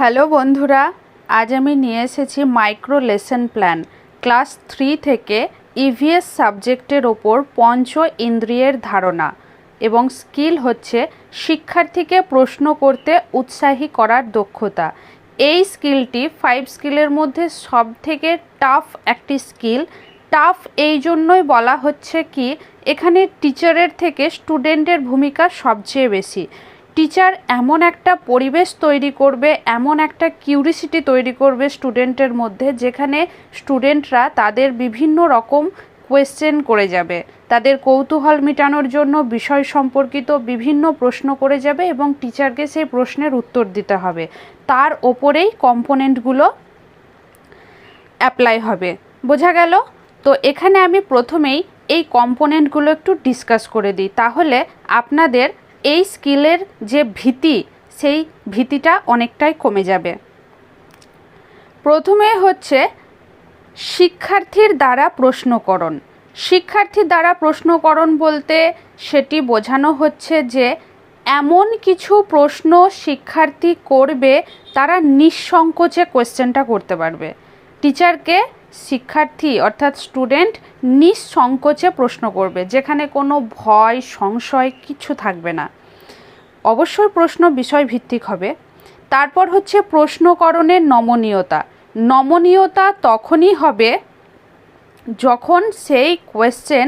Hello বন্ধুরা, আজ আমি নিয়ে এসেছি micro lesson plan class three থেকে ইভিএস সাবজেক্টের ওপর পঞ্চ ইন্দ্রিয়ের ধারণা এবং স্কিল হচ্ছে শিক্ষার্থীকে প্রশ্ন করতে উৎসাহী করার দক্ষতা। এই স্কিলটি ফাইভ স্কিলের মধ্যে সব থেকে টাফ একটি স্কিল টাফ এই জন্যই বলা হচ্ছে কি, এখানে টিচারের থেকে স্টুডেন্টের ভূমিকা সবচেয়ে বেশি। টিচার এমন একটা পরিবেশ তৈরি করবে, এমন একটা কিউরিসিটি তৈরি করবে স্টুডেন্টের মধ্যে, যেখানে স্টুডেন্টরা তাদের বিভিন্ন রকম কোয়েশ্চেন করে যাবে। তাদের কৌতূহল মেটানোর জন্য বিষয় সম্পর্কিত বিভিন্ন প্রশ্ন করে যাবে এবং টিচারকে সেই প্রশ্নের উত্তর দিতে হবে। তার ওপরেই কম্পোনেন্টগুলো অ্যাপ্লাই হবে। বোঝা গেল? তো এখানে আমি প্রথমেই এই কম্পোনেন্টগুলো একটু ডিসকাস করে দিই। তাহলে আপনাদের এই স্কিলের যে ভীতি, সেই ভীতিটা অনেকটাই কমে যাবে। প্রথমে হচ্ছে শিক্ষার্থীর দ্বারা প্রশ্নকরণ। শিক্ষার্থীর দ্বারা প্রশ্নকরণ বলতে সেটি বোঝানো হচ্ছে যে এমন কিছু প্রশ্ন শিক্ষার্থী করবে, তারা নিঃসংকোচে কোয়েশ্চেনটা করতে পারবে। টিচারকে শিক্ষার্থী অর্থাৎ স্টুডেন্ট নিঃসংকোচে প্রশ্ন করবে, যেখানে কোনো ভয়, সংশয় কিছু থাকবে না। অবশ্যই প্রশ্ন বিষয় ভিত্তিক হবে। তারপর হচ্ছে প্রশ্নকরণের নমনীয়তা। নমনীয়তা তখনই হবে যখন সেই কোয়েশ্চেন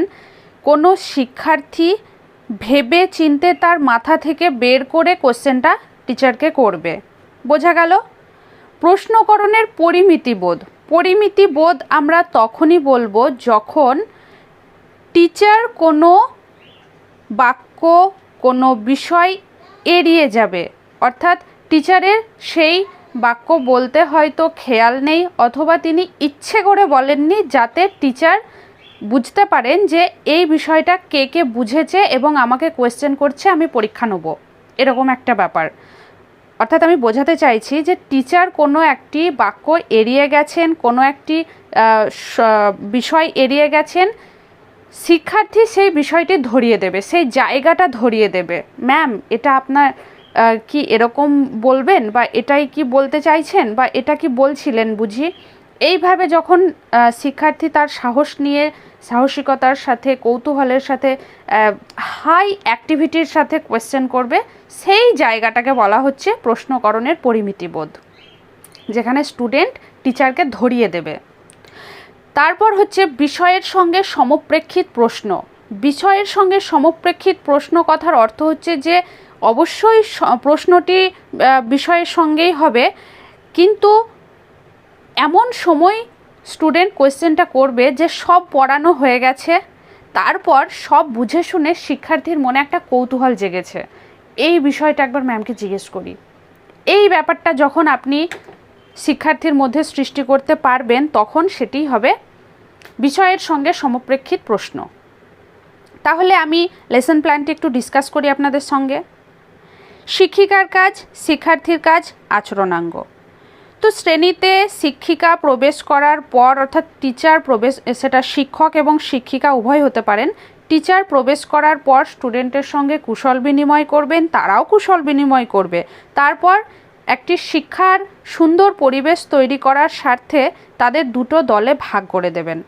কোনো শিক্ষার্থী ভেবে চিনতে তার মাথা থেকে বের করে কোশ্চেনটা টিচারকে করবে। বোঝা গেল? প্রশ্নকরণের পরিমিতিবোধ পরিমিতিবোধ আমরা তখনই বলব যখন টিচার কোনো বাক্য, কোনো বিষয় এড়িয়ে যাবে। অর্থাৎ টিচারের সেই বাক্য বলতে হয়তো খেয়াল নেই অথবা তিনি ইচ্ছে করে বলেননি যাতে টিচার বুঝতে পারেন যে এই বিষয়টা কে কে বুঝেছে এবং আমাকে কোয়েশ্চেন করছে, আমি পরীক্ষা নেব। এরকম একটা ব্যাপার। অর্থাৎ আমি বোঝাতে চাইছি যে টিচার কোনো একটি বাক্য এড়িয়ে গেছেন, কোনো একটি বিষয় এড়িয়ে গেছেন, শিক্ষার্থী সেই বিষয়টি ধরিয়ে দেবে, সেই জায়গাটা ধরিয়ে দেবে। ম্যাম এটা আপনার কি এরকম বলবেন বা এটাই কি বলতে চাইছেন বা এটা কি বলছিলেন বুঝি? এইভাবে যখন শিক্ষার্থী তার সাহস নিয়ে সাহসিকতার সাথে, কৌতূহলের সাথে হাই অ্যাক্টিভিটির সাথে কোয়েশ্চেন করবে। সেই জায়গাটাকে বলা হচ্ছে প্রশ্নকরণের পরিমিতিবোধ যেখানে স্টুডেন্ট টিচারকে ধরিয়ে দেবে। তারপর হচ্ছে বিষয়ের সঙ্গে সমপ্রেক্ষিত প্রশ্ন। বিষয়ের সঙ্গে সমপ্রেক্ষিত প্রশ্ন কথার অর্থ হচ্ছে যে, অবশ্যই প্রশ্নটি বিষয়ের সঙ্গেই হবে, কিন্তু এমন সময় স্টুডেন্ট কোয়েশ্চেনটা করবে যে সব পড়ানো হয়ে গেছে, তারপর সব বুঝে শুনে শিক্ষার্থীর মনে একটা কৌতূহল জেগেছে। এই বিষয়টা একবার ম্যামকে জিজ্ঞেস করি। এই ব্যাপারটা যখন আপনি শিক্ষার্থীর মধ্যে সৃষ্টি করতে পারবেন, তখন সেটি হবে বিষয়ের সঙ্গে সমপ্রেক্ষিত প্রশ্ন। তাহলে আমি লেসন প্ল্যানটি একটু ডিসকাস করি আপনাদের সঙ্গে। শিক্ষিকার কাজ, শিক্ষার্থীর কাজ, আচরণাঙ্গ। তো শ্রেণীতে শিক্ষিকা প্রবেশ করার পর, অর্থাৎ টিচার প্রবেশ, সেটা শিক্ষক এবং শিক্ষিকা উভয় হতে পারেন। টিচার প্রবেশ করার পর স্টুডেন্টের সঙ্গে কুশল বিনিময় করবেন, তারাও কুশল বিনিময় করবে। তারপর একটি শিক্ষার সুন্দর পরিবেশ তৈরি করার স্বার্থে তাদের দুটো দলে ভাগ করে দেবেন।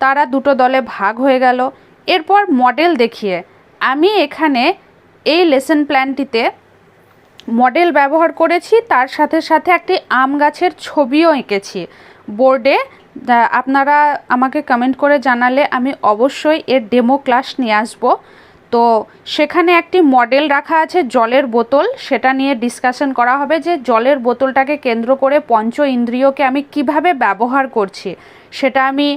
তারা দুটো দলে ভাগ হয়ে গেল। এরপর মডেল দেখিয়ে, আমি এখানে এই লেসন প্ল্যানটিতে মডেল ব্যবহার করেছি, তার সাথে সাথে একটি আম গাছের ছবিও এঁকেছি। বোর্ডে আপনারা আমাকে কমেন্ট করে জানালে আমি অবশ্যই এর ডেমো ক্লাস নিয়ে আসব। তো সেখানে একটি মডেল রাখা আছে জলের বোতল, সেটা নিয়ে ডিসকাশন করা হবে যে জলের বোতলটাকে কেন্দ্র করে পঞ্চ ইন্দ্রিয়কে আমি কীভাবে ব্যবহার করছি, সেটা আমি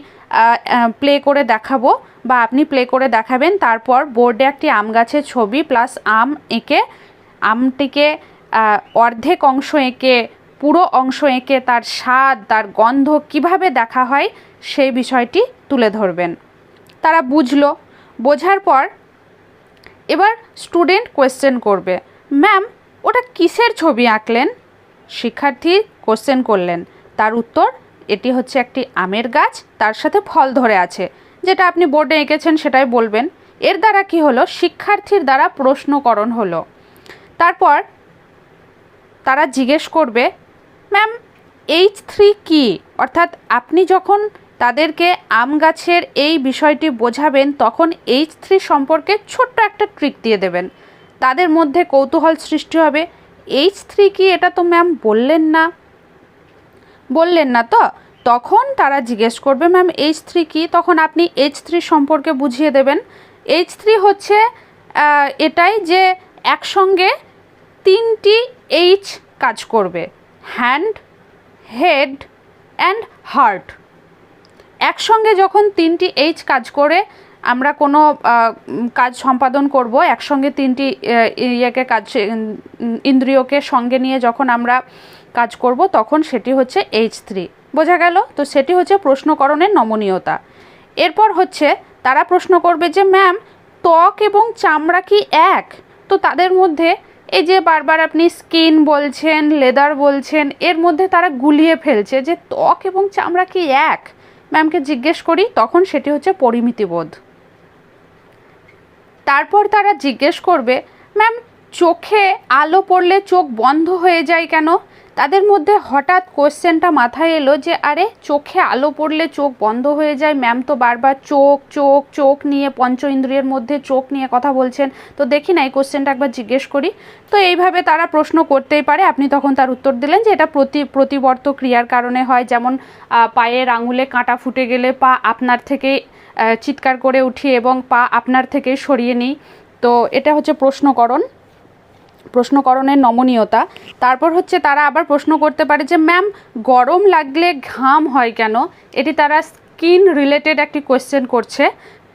প্লে করে দেখাবো বা আপনি প্লে করে দেখাবেন। তারপর বোর্ডে একটি আম গাছের ছবি প্লাস আম এঁকে আমটিকে অর্ধেক অংশ এঁকে, পুরো অংশ এঁকে তার স্বাদ, তার গন্ধ কীভাবে দেখা হয় সেই বিষয়টি তুলে ধরবেন। তারা বুঝলো। বোঝার পর এবার স্টুডেন্ট কোয়েশ্চেন করবে, ম্যাম, ওটা কিসের ছবি আঁকলেন? শিক্ষার্থী কোশ্চেন করলেন, তার উত্তর, এটি হচ্ছে একটি আমের গাছ, তার সাথে ফল ধরে আছে। যেটা আপনি বোর্ডে এঁকেছেন সেটাই বলবেন। এর দ্বারা কি হলো? শিক্ষার্থীর দ্বারা প্রশ্নকরণ হলো। তারপর তারা জিজ্ঞেস করবে, ম্যাম এইচ থ্রি কী? অর্থাৎ আপনি যখন তাদেরকে আম গাছের এই বিষয়টি বোঝাবেন, তখন এইচ থ্রি সম্পর্কে ছোট্ট একটা ট্রিক দিয়ে দেবেন। তাদের মধ্যে কৌতূহল সৃষ্টি হবে। এইচ থ্রি কি এটা তো ম্যাম বললেন না। বললেন না তো? তখন তারা জিজ্ঞেস করবে, ম্যাম এইচ থ্রি কী? তখন আপনি এইচ থ্রি সম্পর্কে বুঝিয়ে দেবেন। এইচ থ্রি হচ্ছে এটাই যে একসঙ্গে তিনটি এইচ কাজ করবে হ্যান্ড হেড অ্যান্ড হার্ট একসঙ্গে যখন তিনটি এইচ কাজ করে, আমরা কোনো কাজ সম্পাদন করব, একসঙ্গে তিনটি ইয়েকে কাজ, ইন্দ্রিয়কে সঙ্গে নিয়ে যখন আমরা কাজ করব, তখন সেটি হচ্ছে এইচ থ্রি বোঝা গেল? তো সেটি হচ্ছে প্রশ্নকরণের নমনীয়তা। এরপর হচ্ছে, তারা প্রশ্ন করবে যে ম্যাম ত্বক এবং চামড়া কি এক? তো তাদের মধ্যে এই যে বারবার আপনি স্কিন বলছেন, লেদার বলছেন, এর মধ্যে তারা গুলিয়ে ফেলছে যে ত্বক এবং চামড়া কি এক? ম্যামকে জিজ্ঞেস করি, তখন সেটি হচ্ছে পরিমিতিবোধ তারপর তারা জিজ্ঞেস করবে, ম্যাম, চোখে আলো পড়লে চোখ বন্ধ হয়ে যায় কেন? তাদের মধ্যে হঠাৎ কোশ্চেনটা মাথায় এলো যে, আরে, চোখে আলো পড়লে চোখ বন্ধ হয়ে যায়? ম্যাম তো বারবার চোখ চোখ চোখ নিয়ে, পঞ্চ ইন্দ্রিয়ের মধ্যে চোখ নিয়ে কথা বলছেন। তো দেখি না, এই কোশ্চেনটা একবার জিজ্ঞেস করি। তো এইভাবে তারা প্রশ্ন করতেই পারে। আপনি তখন তার উত্তর দিলেন যে, এটা প্রতি প্রতিবর্ত ক্রিয়ার কারণে হয়। যেমন পায়ের আঙুলে কাঁটা ফুটে গেলে পা আপনার থেকে চিৎকার করে উঠি এবং পা আপনার থেকে সরিয়ে নিই। তো এটা হচ্ছে প্রশ্নকরণ। প্রশ্নকরণের নমনীয়তা। তারপর হচ্ছে তারা আবার প্রশ্ন করতে পারে যে, ম্যাম, গরম লাগলে ঘাম হয় কেন? এটি তারা স্কিন রিলেটেড একটি কোয়েশ্চেন করছে।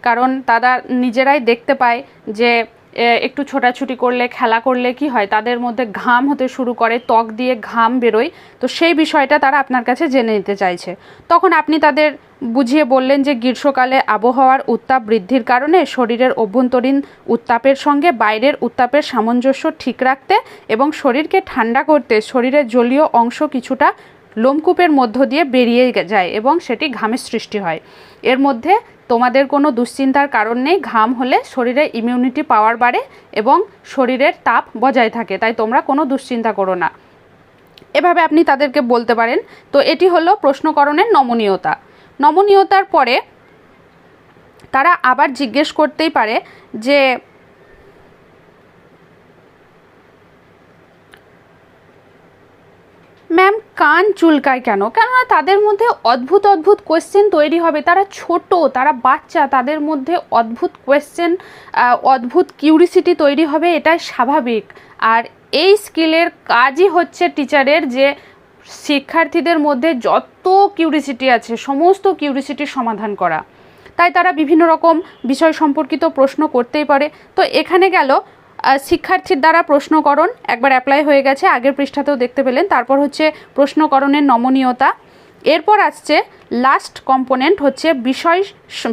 কারণ তারা নিজেরাই দেখতে পায় যে একটু ছোটাছুটি করলে, খেলা করলে কি হয়? তাদের মধ্যে ঘাম হতে শুরু করে, ত্বক দিয়ে ঘাম বেরোয়। তো সেই বিষয়টা তারা আপনার কাছে জেনে নিতে চাইছে। তখন আপনি তাদের বুঝিয়ে বললেন যে, গ্রীষ্মকালে আবহাওয়ার উত্তাপ বৃদ্ধির কারণে শরীরের অভ্যন্তরীণ উত্তাপের সঙ্গে বাইরের উত্তাপের সামঞ্জস্য ঠিক রাখতে এবং শরীরকে ঠান্ডা করতে শরীরের জলীয় অংশ কিছুটা লোমকূপের মধ্য দিয়ে বেরিয়ে যায় এবং সেটি ঘামের সৃষ্টি হয়। এর মধ্যে তোমাদের কোনো দুশ্চিন্তার কারণ নেই, ঘাম হলে শরীরে ইমিউনিটি পাওয়ার বাড়ে এবং শরীরের তাপ বজায় থাকে, তাই তোমরা কোনো দুশ্চিন্তা করো না। এভাবে আপনি তাদেরকে বলতে পারেন। তো এটি হলো প্রশ্নকরণের নমনীয়তা। নমনীয়তার পরে তারা আবার জিজ্ঞেস করতেই পারে যে ম্যাম কান চুলকায় কেন? কেননা তাদের মধ্যে অদ্ভুত অদ্ভুত কোয়েশ্চেন তৈরি হবে। তারা ছোট, তারা বাচ্চা, তাদের মধ্যে অদ্ভুত কোয়েশ্চেন অদ্ভুত কিউরিসিটি তৈরি হবে, এটাই স্বাভাবিক। আর এই স্কিলের কাজই হচ্ছে টিচারের যে শিক্ষার্থীদের মধ্যে যত কিউরিসিটি আছে, সমস্ত কিউরিসিটির সমাধান করা। তাই তারা বিভিন্ন রকম বিষয় সম্পর্কিত প্রশ্ন করতেই পারে। তো এখানে গেল শিক্ষার্থীর দ্বারা প্রশ্নকরণ একবার অ্যাপ্লাই হয়ে গেছে, আগের পৃষ্ঠাতেও দেখতে পেলেন। তারপর হচ্ছে প্রশ্নকরণের নমনীয়তা। এরপর আসছে লাস্ট কম্পোনেন্ট হচ্ছে বিষয়,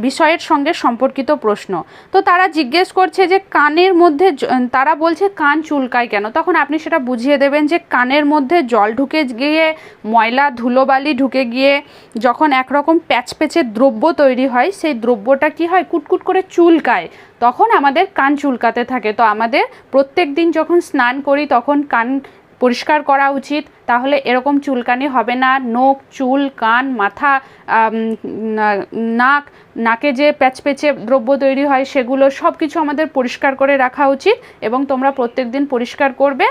বিষয়ের সঙ্গে সম্পর্কিত প্রশ্ন। তো তারা জিজ্ঞেস করছে যে কানের মধ্যে তারা বলছে কান চুলকায় কেন? তখন আপনি সেটা বুঝিয়ে দেবেন যে কানের মধ্যে জল ঢুকে গিয়ে, ময়লা, ধুলোবালি ঢুকে গিয়ে যখন একরকম প্যাচপ্যাচে দ্রব্য তৈরি হয়, সেই দ্রব্যটা কি হয়? কুটকুট করে চুলকায়। তখন আমাদের কান চুলকাতে থাকে। তো আমাদের প্রত্যেক দিন যখন স্নান করি, তখন কান পরিষ্কার করা উচিত। তাহলে এরকম চুলকানি হবে না। নখ, চুল, কান, মাথা নাক, নাকে যে প্যাচপেচে দ্রব্য তৈরি হয় সেগুলো সব কিছু আমাদের পরিষ্কার করে রাখা উচিত এবং তোমরা প্রত্যেক দিন পরিষ্কার করবে।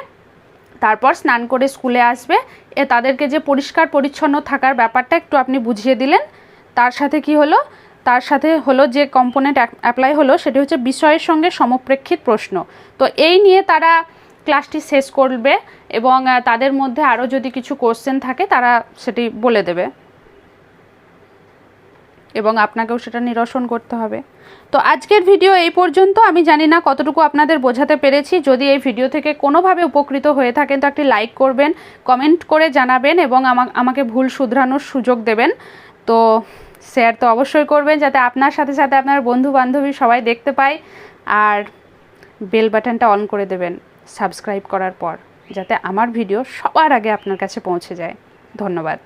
তারপর স্নান করে স্কুলে আসবে। এ তাদেরকে যে পরিষ্কার পরিচ্ছন্ন থাকার ব্যাপারটা একটু আপনি বুঝিয়ে দিলেন। তার সাথে কি হলো? তার সাথে হলো যে কম্পোনেন্ট অ্যাপ্লাই হলো সেটি হচ্ছে বিষয়ের সঙ্গে সমপ্রেক্ষিত প্রশ্ন। তো এই নিয়ে তারা ক্লাসটি শেষ করবে এবং তাদের মধ্যে আরও যদি কিছু কোশ্চেন থাকে, তারা সেটি বলে দেবে। এবং আপনাকেও সেটা নিরসন করতে হবে। তো আজকের ভিডিও এই পর্যন্ত। আমি জানি না কতটুকু আপনাদের বোঝাতে পেরেছি। যদি এই ভিডিও থেকে কোনোভাবে উপকৃত হয়ে থাকেন, তো একটি লাইক করবেন কমেন্ট করে জানাবেন এবং আমা- আমাকে ভুল শুধরানোর সুযোগ দেবেন। তো শেয়ার তো অবশ্যই করবেন, যাতে আপনার সাথে সাথে আপনার বন্ধু বান্ধবী সবাই দেখতে পায়। আর বেল বাটনটা অন করে দেবেন। সাবস্ক্রাইব করার পর যাতে আমার ভিডিও সবার আগে আপনার কাছে পৌঁছে যায়। ধন্যবাদ।